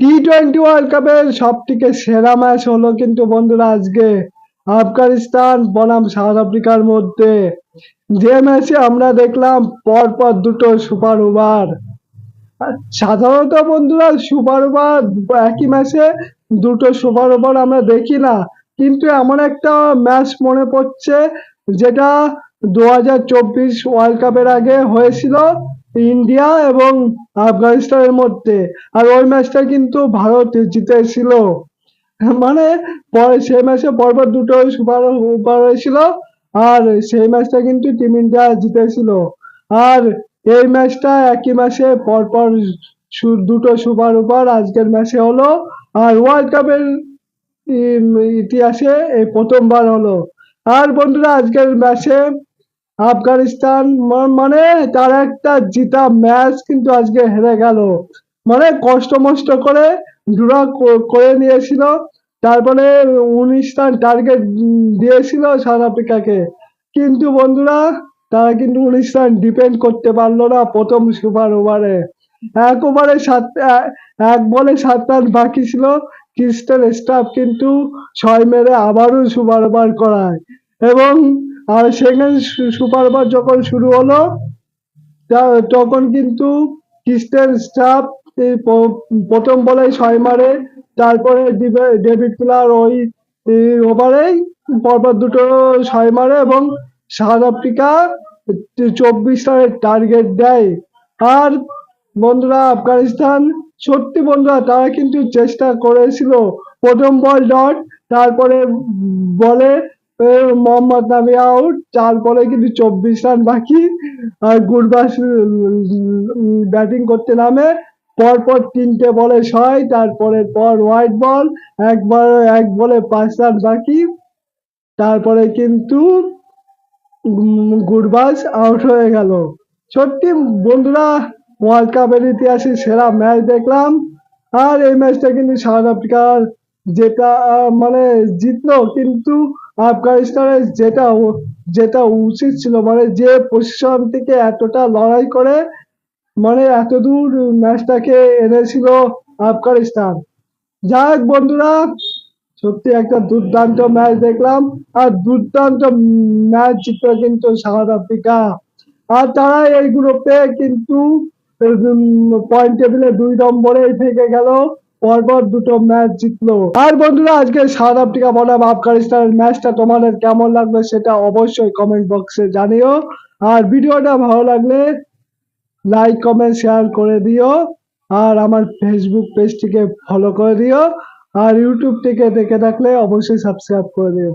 T twenty world কাপের সব থেকে সেরা ম্যাচ হলো কিন্তু বন্ধুরা আজকে আফগানিস্তান বনাম সাউথ আফ্রিকার মধ্যে। যে ম্যাচে আমরা দেখলাম, পরপর দুটো সুপার ওভার সাধারণত বন্ধুরা সুপার ওভার একই ম্যাচে দুটো সুপার ওভার আমরা দেখি না। কিন্তু এমন একটা ম্যাচ মনে পড়ছে, যেটা দু হাজার চব্বিশ ওয়ার্ল্ড কাপের আগে হয়েছিল। ইন্ডিয়া এবং আফগানিস্তানের মধ্যে। আর ওই ম্যাচটা কিন্তু ভারত জিতেছিল। মানে পরে সেই ম্যাচে পরপর দুটো সুপার ওভার হয়েছিল আর সেই ম্যাচটা কিন্তু টিম ইন্ডিয়া জিতেছিল। আর এই ম্যাচটা একই ম্যাচে পরপর দুটো সুপার ওভার আজকের ম্যাচে হলো। আর ওয়ার্ল্ড কাপের ইতিহাসে এই প্রথমবার হলো। আর বন্ধুরা, আজকের ম্যাচে আফগানিস্তান মানে তার একটা জিতা ম্যাচ কিন্তু আজকে হেরে গেল। মানে কষ্ট মষ্ট করে ড্র করে নিয়েছিল। তারপরে উনিশ রান টার্গেট দিয়েছিল সাউথ আফ্রিকাকে। কিন্তু বন্ধুরা, তারা কিন্তু উনিশ রান ডিপেন্ড করতে পারল না প্রথম সুপার ওভারে এক ওভারে সাত এক বলে সাত রান বাকি ছিল। ক্রিস্টাল স্টাফ কিন্তু ছয় মেরে আবারও সুপার ওভার করায়। এবং আর সেকেন্ড সুপার ওভার যখন শুরু হলো তখন কিন্তু ক্রিস্টাল স্টাফ প্রথম বলে ছয় মারে, তারপরে ডেভিড প্লার ওই ওভারেই পরপর দুটো ছয় মারে এবং সাউথ আফ্রিকা চব্বিশ রানের টার্গেট দেয়। আর বন্ধুরা, আফগানিস্তান সত্যি বন্ধুরা, তারা কিন্তু চেষ্টা করেছিল প্রথম বল ডট, তারপরে বলে মোহাম্মদ নামি আউট তারপরে কিন্তু চব্বিশ রান বাকি। আর গুরবাস ব্যাটিং করতে নামে। পরপর তিনটে বলে ছয় তারপরে পর হোয়াইট বল একবার এক বলে পাঁচ রান বাকি। তারপরে কিন্তু উম, গুরবাজ আউট হয়ে গেল। সত্যি বন্ধুরা ওয়ার্ল্ড কাপের ইতিহাসে সেরা ম্যাচ দেখলাম। আর এই ম্যাচটা কিন্তু সাউথ আফ্রিকার যেটা মানে জিতলো কিন্তু আফগানিস্তানের যেটা যেটা উচিত ছিল মানে যে পজিশন থেকে এতটা লড়াই করে মানে এতদূর ম্যাচটাকে এনেছিল আফগানিস্তান যাই বন্ধুরা, সত্যি একটা দুর্দান্ত ম্যাচ দেখলাম, আর দুর্দান্ত ম্যাচ জিতলো কিন্তু সাউথ আফ্রিকা। আর তারা এই গ্রুপে কিন্তু পয়েন্ট টেবিলে দুই নম্বরেই থেকে গেল। পরপর দুটো ম্যাচ জিতলো। আর বন্ধুরা, আজকে সাউথ আফ্রিকা বনাম আফগানিস্তানের ম্যাচটা তোমাদের কেমন লাগল সেটা অবশ্যই কমেন্ট বক্সে জানিও। আর ভিডিওটা ভালো লাগলে লাইক কমেন্ট শেয়ার করে দিও। আর আমার ফেসবুক পেজটিকে ফলো করে দিও। আর ইউটিউব থেকে দেখে থাকলে অবশ্যই সাবস্ক্রাইব করে দিও।